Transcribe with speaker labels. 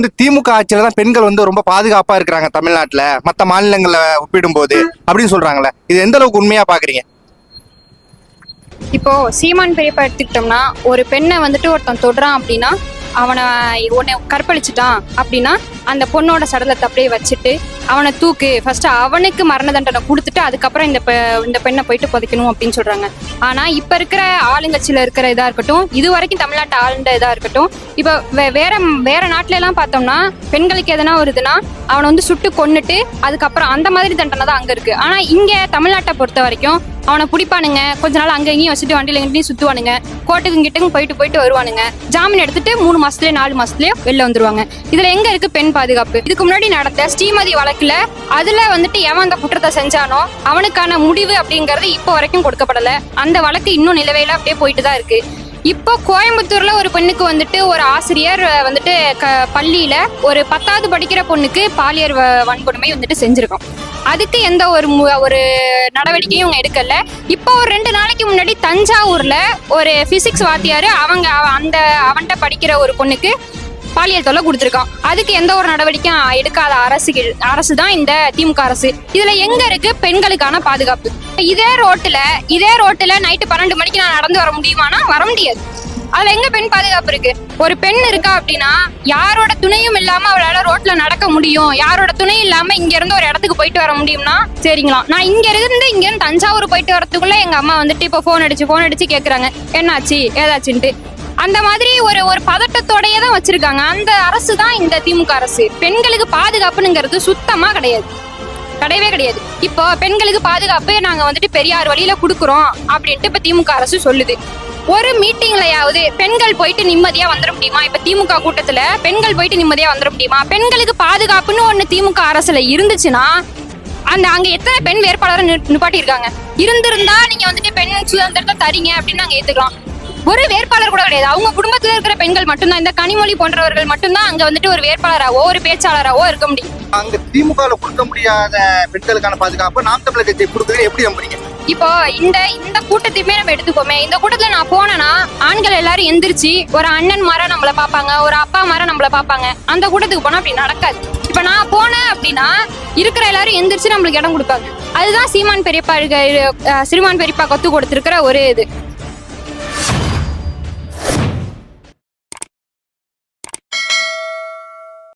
Speaker 1: வந்து திமுக ஆட்சியில தான் பெண்கள் வந்து ரொம்ப பாதுகாப்பா இருக்கிறாங்க தமிழ்நாட்டுல. மத்த மாநிலங்களை ஒப்பிடும்போது அப்படின்னு சொல்றாங்களே இது எந்த அளவுக்கு உண்மையா பாக்குறீங்க?
Speaker 2: இப்போ சீமான் பெரியப்பா எடுத்துக்கிட்டோம்னா ஒரு பெண்ணை வந்துட்டு ஒருத்தன் தொடுறான் அப்படின்னா அவனை உன்னை கற்பழிச்சிட்டான் அப்படின்னா அந்த பொண்ணோட சடலத்தை அப்படியே வச்சுட்டு அவனை தூக்கு. ஃபர்ஸ்ட் அவனுக்கு மரண தண்டனை கொடுத்துட்டு அதுக்கப்புறம் இந்த பெ- இந்த பெண்ணை போயிட்டு புதைக்கணும் அப்படின்னு சொல்றாங்க. ஆனா இப்ப இருக்கிற ஆளுங்கட்சியில இருக்கிற இதா இருக்கட்டும் இது வரைக்கும் தமிழ்நாட்டு ஆளுண்ட இதா இருக்கட்டும் இப்போ வே- வேற வேற நாட்டுல எல்லாம் பார்த்தோம்னா பெண்களுக்கு எதனா ஒரு இதுனா அவனை வந்து சுட்டு கொன்னுட்டு அதுக்கப்புறம் அந்த மாதிரி தண்டனை தான் அங்க இருக்கு. ஆனா இங்க தமிழ்நாட்டை பொறுத்த வரைக்கும் அவனை பிடிப்பானுங்க. கொஞ்ச நாள் அங்கே இங்கேயும் வச்சுட்டு வண்டியில் எங்கேயும் சுற்றுவானுங்க கோட்டுக்கும் கிட்டக்கும் போயிட்டு போயிட்டு வருவானுங்க. ஜாமீன் எடுத்துட்டு மூணு மாசத்துலயே நாலு மாசத்துலயே வெளில வந்துருவாங்க. இதுல எங்க இருக்கு பெண் பாதுகாப்பு? இதுக்கு முன்னாடி நடந்த ஸ்ரீமதி வழக்குல அதுல வந்துட்டு எவன் அந்த குற்றத்தை செஞ்சானோ அவனுக்கான முடிவு அப்படிங்கறது இப்போ வரைக்கும் கொடுக்கப்படல. அந்த வழக்கு இன்னும் நிலவையில அப்படியே போயிட்டு தான் இருக்கு. இப்போ கோயம்புத்தூர்ல ஒரு பெண்ணுக்கு வந்துட்டு ஒரு ஆசிரியர் வந்துட்டு க பள்ளியில ஒரு பத்தாவது படிக்கிற பொண்ணுக்கு பாலியல் வ- வன்கொடுமை வந்துட்டு செஞ்சிருக்கோம். அதுக்கு எந்த ஒரு மு- ஒரு நடவடிக்கையும் இவங்க எடுக்கல. இப்போ ஒரு ரெண்டு நாளைக்கு முன்னாடி தஞ்சாவூர்ல ஒரு பிசிக்ஸ் வாத்தியார் அவங்க அவ- அந்த அவன்கிட்ட படிக்கிற ஒரு பொண்ணுக்கு பாலியல் தொல்லை கொடுத்துருக்கான். அதுக்கு எந்த ஒரு நடவடிக்கையும் எடுக்காத அரசு அரசு தான் இந்த திமுக அரசு. இதுல எங்க இருக்கு பெண்களுக்கான பாதுகாப்பு? இதே ரோட்டுல இதே ரோட்டுல நைட்டு பன்னெண்டு மணிக்கு நான் நடந்து வர முடியுமானா? வர முடியாது. அதுல எங்க பெண் பாதுகாப்பு இருக்கு? ஒரு பெண் இருக்கா அப்படின்னா யாரோட துணையும் இல்லாம அவளால ரோட்ல நடக்க முடியும். யாரோட துணை இல்லாம இங்க இருந்து ஒரு இடத்துக்கு போயிட்டு வர முடியும்னா சரிங்களா? நான் இங்க இருந்து இங்க இருந்து தஞ்சாவூர் போயிட்டு வரதுக்குள்ள எங்க அம்மா வந்துட்டு இப்போ ஃபோன் அடிச்சு ஃபோன் அடிச்சு கேக்குறாங்க. என்னாச்சு? ஏதாச்சுன்ட்டு. அந்த மாதிரி ஒரு ஒரு பதட்டத்தோடயே தான் வச்சிருக்காங்க. அந்த அரசு தான் இந்த திமுக அரசு. பெண்களுக்கு பாதுகாப்புங்கிறது சுத்தமா கிடையாது. கிடையவே கிடையாது. இப்போ பெண்களுக்கு பாதுகாப்பு நாங்க வந்துட்டு பெரியார் வழியில கொடுக்குறோம் அப்படின்ட்டு இப்ப திமுக அரசு சொல்லுது. ஒரு மீட்டிங்லயாவது பெண்கள் போயிட்டு நிம்மதியா வந்துட முடியுமா? இப்ப திமுக கூட்டத்துல பெண்கள் போயிட்டு நிம்மதியா வந்துட முடியுமா? பெண்களுக்கு பாதுகாப்புன்னு ஒண்ணு திமுக அரசுல இருந்துச்சுன்னா அந்த அங்க எத்தனை பெண் வேட்பாளரை நிப்பாட்டி இருக்காங்க இருந்திருந்தா நீங்க வந்துட்டு பெண் சுதந்திரத்தை தரீங்க அப்படின்னு நாங்க ஏத்துக்கலாம் ஒரு வேட்பாளர் கூட கிடையாது. அவங்க குடும்பத்துல இருக்கிற பெண்கள் மட்டும்தான். இந்த கனிமொழி போன்றவர்கள் மட்டும்தான் அங்க வந்துட்டு ஒரு வேட்பாளராவோ ஒரு பேச்சாளராவோ இருக்க முடியும்.
Speaker 1: அங்க திமுக கொடுக்க முடியாத பெண்களுக்கான பாதுகாப்பு நாம் தமிழர் கட்சி கொடுக்குறது எப்படி நம்புறீங்க?
Speaker 2: இப்போ இந்த இந்த கூட்டத்தையுமே நம்ம எடுத்துக்கோமே இந்த கூட்டத்துல நான் போனேன்னா ஆண்கள் எல்லாரும் எந்திரிச்சு ஒரு அண்ணன் மரம் நம்மள பாப்பாங்க ஒரு அப்பா மரம் நம்மள பாப்பாங்க அந்த கூட்டத்துக்கு போனா அப்படி நடக்காது. இப்ப நான் போனேன் அப்படின்னா இருக்கிற எல்லாரும் எந்திரிச்சு நம்மளுக்கு இடம் கொடுப்பாங்க. அதுதான் சீமான் பெரியப்பா இருக்க- சிறுமான் பெரியப்பா கத்து கொடுத்திருக்கிற ஒரு இது.